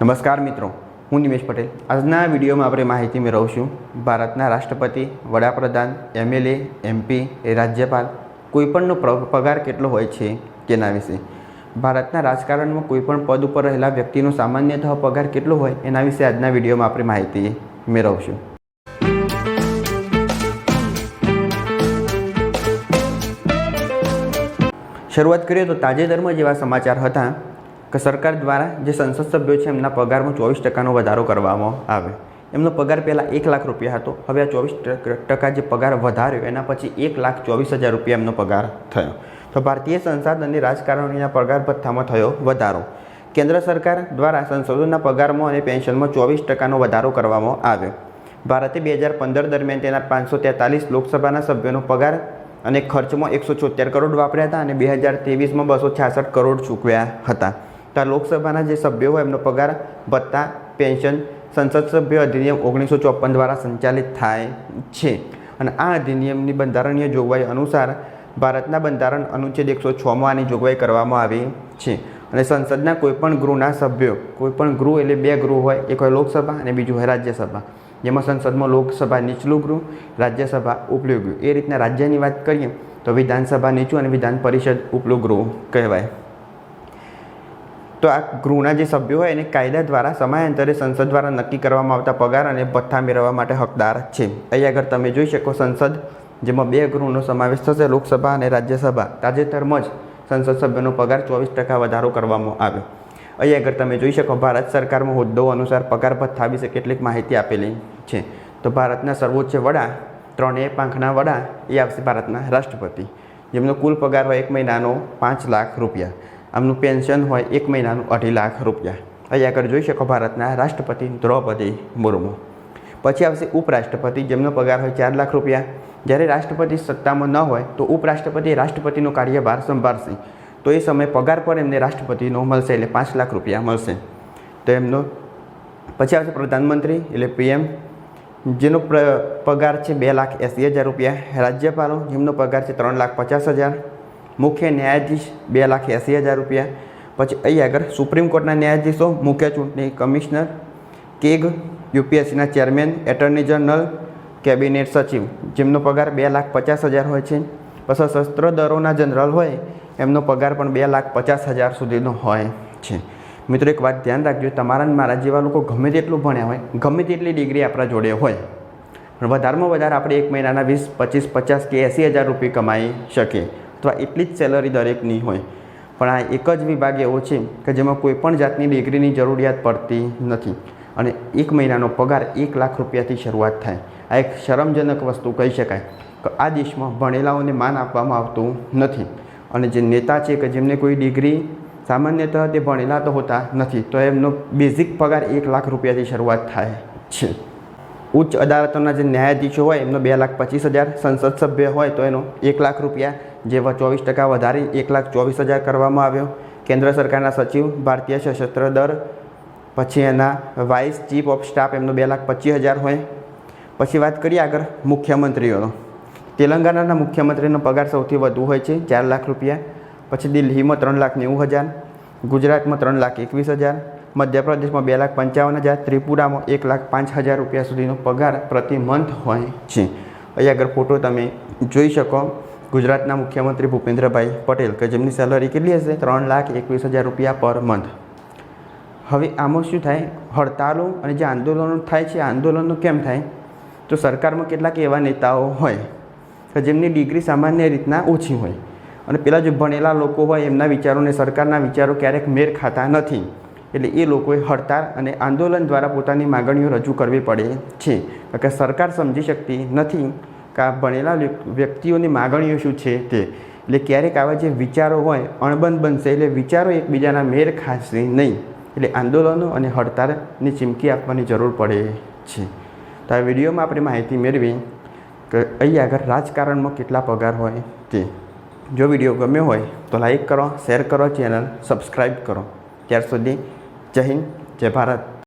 નમસ્કાર મિત્રો, હું નિમેશ પટેલ. આજના વિડીયોમાં આપણે માહિતી મેળવશું ભારતના રાષ્ટ્રપતિ, વડાપ્રધાન એમએલએ એમપી રાજ્યપાલ કોઈપણનો પગાર કેટલો હોય છે તેના વિશે. ભારતના રાજકારણમાં કોઈપણ પદ ઉપર રહેલા વ્યક્તિનો સામાન્યતઃ પગાર કેટલો હોય એના વિશે આજના વિડીયોમાં આપણે માહિતી મેળવશું. શરૂઆત કરીએ તો તાજેતરમાં જેવા સમાચાર હતા કે સરકાર દ્વારા જે સંસદ સભ્યો છે, એમના પગારમાં ચોવીસ ટકાનો વધારો કરવામાં આવે. એમનો પગાર પહેલાં એક લાખ રૂપિયા હતો, હવે આ ચોવીસ ટકા જે પગાર વધાર્યો, એના પછી એક લાખ ચોવીસ હજાર રૂપિયા એમનો પગાર થયો. તો ભારતીય સંસદ અને રાજકારણીના પગાર ભથ્થામાં થયો વધારો. કેન્દ્ર સરકાર દ્વારા સંસદોના પગારમાં અને પેન્શનમાં ચોવીસ ટકાનો વધારો કરવામાં આવ્યો ભારતે બે હજાર પંદર દરમિયાન તેના પાંચસો તેતાલીસ લોકસભાના સભ્યોનો પગાર અને ખર્ચમાં એકસો છોતેર કરોડ વાપર્યા હતા અને બે હજાર ત્રેવીસમાં બસો છાસઠ કરોડ ચૂકવ્યા હતા. તો આ લોકસભાના જે સભ્યો હોય એમનો પગાર ભત્તા પેન્શન, સંસદ સભ્ય અધિનિયમ ઓગણીસો ચોપન દ્વારા સંચાલિત થાય છે. અને આ અધિનિયમની બંધારણીય જોગવાઈ અનુસાર ભારતના બંધારણ અનુચ્છેદ એકસો છમાં આની જોગવાઈ કરવામાં આવી છે. અને સંસદના કોઈપણ ગૃહના સભ્યો, કોઈપણ ગૃહ એટલે બે ગૃહ હોય, એક હોય લોકસભા અને બીજું હોય રાજ્યસભા. જેમાં સંસદમાં લોકસભા નીચલું ગૃહ, રાજ્યસભા ઉપલું ગૃહ. એ રીતના રાજ્યની વાત કરીએ તો વિધાનસભા નીચું અને વિધાન પરિષદ ઉપલું ગૃહ કહેવાય. તો આ ગૃહના જે સભ્યો હોય એને કાયદા દ્વારા, સમયાંતરે સંસદ દ્વારા નક્કી કરવામાં આવતા પગાર અને ભથ્થા મેળવવા માટે હકદાર છે. અહીં આગળ તમે જોઈ શકો સંસદ, જેમાં બે ગૃહનો સમાવેશ થશે, લોકસભા અને રાજ્યસભા. તાજેતરમાં જ સંસદ સભ્યનો પગાર ચોવીસ ટકા વધારો કરવામાં આવ્યો. અહીં આગળ તમે જોઈ શકો ભારત સરકારમાં હોદ્દો અનુસાર પગાર, ભથ્થા વિશે કેટલીક માહિતી આપેલી છે. તો ભારતના સર્વોચ્ચ વડા, ત્રણેય પાંખના વડા, એ આવશે ભારતના રાષ્ટ્રપતિ. જેમનો કુલ પગાર હોય એક મહિનાનો પાંચ લાખ રૂપિયા. આમનું પેન્શન હોય એક મહિનાનું અઢી લાખ રૂપિયા. અહીં આગળ જોઈ શકો ભારતના રાષ્ટ્રપતિ દ્રૌપદી મુર્મુ. પછી આવશે ઉપરાષ્ટ્રપતિ, જેમનો પગાર હોય ચાર લાખ રૂપિયા. જ્યારે રાષ્ટ્રપતિ સત્તામાં ન હોય, તો ઉપરાષ્ટ્રપતિ રાષ્ટ્રપતિનો કાર્યભાર સંભાળશે. તો એ સમયે પગાર પર એમને રાષ્ટ્રપતિનો મળશે એટલે પાંચ લાખ રૂપિયા મળશે. તો એમનો પછી આવશે પ્રધાનમંત્રી એટલે પીએમ, જેનો પગાર છે બે લાખ એંસી હજાર રૂપિયા. રાજ્યપાલો, જેમનો પગાર છે ત્રણ લાખ પચાસ હજાર. મુખ્ય ન્યાયાધીશ બે લાખ એંસી હજાર રૂપિયા. પછી અહીં આગળ સુપ્રીમ કોર્ટના ન્યાયાધીશો, મુખ્ય ચૂંટણી કમિશનર, કેગ, યુપીએસસીના ચેરમેન, એટર્ની જનરલ, કેબિનેટ સચિવ, જેમનો પગાર બે લાખ પચાસ હજાર હોય છે. પછી શસ્ત્ર દળોના જનરલ હોય, એમનો પગાર પણ બે લાખ પચાસ હજાર સુધીનો હોય છે. મિત્રો, એક વાત ધ્યાન રાખજો, તમારા મારા જેવા લોકો ગમે તેટલું ભણ્યા હોય, ગમે તેટલી ડિગ્રી આપણા જોડે હોય, પણ વધારેમાં વધારે આપણે એક મહિનાના વીસ, પચીસ, પચાસ કે એંસી હજાર રૂપિયા કમાઈ શકીએ. અથવા એટલી જ સેલરી દરેકની હોય. પણ આ એક જ વિભાગ એવો છે કે જેમાં કોઈપણ જાતની ડિગ્રીની જરૂરિયાત પડતી નથી. અને એક મહિનાનો પગાર એક લાખ રૂપિયાથી શરૂઆત થાય. આ એક શરમજનક વસ્તુ કહી શકાય કે આ દેશમાં ભણેલાઓને માન આપવામાં આવતું નથી. અને જે નેતા છે કે જેમને કોઈ ડિગ્રી સામાન્યતઃ તે ભણેલા તો હોતા નથી, તો એમનો બેઝિક પગાર એક લાખ રૂપિયાથી શરૂઆત થાય છે. ઉચ્ચ અદાલતોના જે ન્યાયાધીશો હોય, એમનો બે લાખ પચીસ હજાર સંસદ સભ્ય હોય, તો એનો એક લાખ રૂપિયા જેવા ચોવીસ ટકા વધારી, એક લાખ ચોવીસ હજાર કરવામાં આવ્યો. કેન્દ્ર સરકારના સચિવ, ભારતીય સશસ્ત્ર દળ, પછી એના વાઇસ ચીફ ઓફ સ્ટાફ, એમનો બે લાખ પચીસ હજાર હોય. પછી વાત કરીએ આગળ મુખ્યમંત્રીઓનો. તેલંગાણાના મુખ્યમંત્રીનો પગાર સૌથી વધુ હોય છે, ચાર લાખ રૂપિયા. પછી દિલ્હીમાં ત્રણ લાખ નેવું હજાર, ગુજરાતમાં ત્રણ લાખ એકવીસ હજાર મધ્યપ્રદેશમાં બે લાખ પંચાવન હજાર, ત્રિપુરામાં એક લાખ પાંચ હજાર રૂપિયા સુધીનો પગાર પ્રતિ મંથ હોય છે. અહીં આગળ ફોટો તમે જોઈ શકો. ગુજરાતના મુખ્યમંત્રી ભૂપેન્દ્રભાઈ પટેલ કે જેમની સેલરી કેટલી હશે? ત્રણ લાખ એકવીસ હજાર રૂપિયા પર મંથ. હવે આમાં શું થાય? હડતાલો અને જે આંદોલનો થાય છે આંદોલનો કેમ થાય? તો સરકારમાં કેટલાક એવા નેતાઓ હોય કે જેમની ડિગ્રી સામાન્ય રીતના ઓછી હોય. અને પેલા જે ભણેલા લોકો હોય, એમના વિચારોને સરકારના વિચારો ક્યારેક મેળ ખાતા નથી. એટલે એ લોકોએ હડતાળ અને આંદોલન દ્વારા પોતાની માગણીઓ રજૂ કરવી પડે છે. કે સરકાર સમજી શકતી નથી કે આ ભણેલા વ્યક્તિઓની માગણીઓ શું છે તે. એટલે ક્યારેક આવા જે વિચારો હોય અણબંધ બનશે, એટલે વિચારો એકબીજાના મેળ ખાશે નહીં. એટલે આંદોલનો અને હડતાળની ચીમકી આપવાની જરૂર પડે છે. તો આ વિડીયોમાં આપણે માહિતી મેળવી કે અહીં આગળ રાજકારણમાં કેટલા પગાર હોય તે. જો વીડિયો ગમ્યો હોય તો લાઈક કરો, શેર કરો, ચેનલ સબસ્ક્રાઈબ કરો. ત્યાર સુધી જય હિન્દ જય ભારત.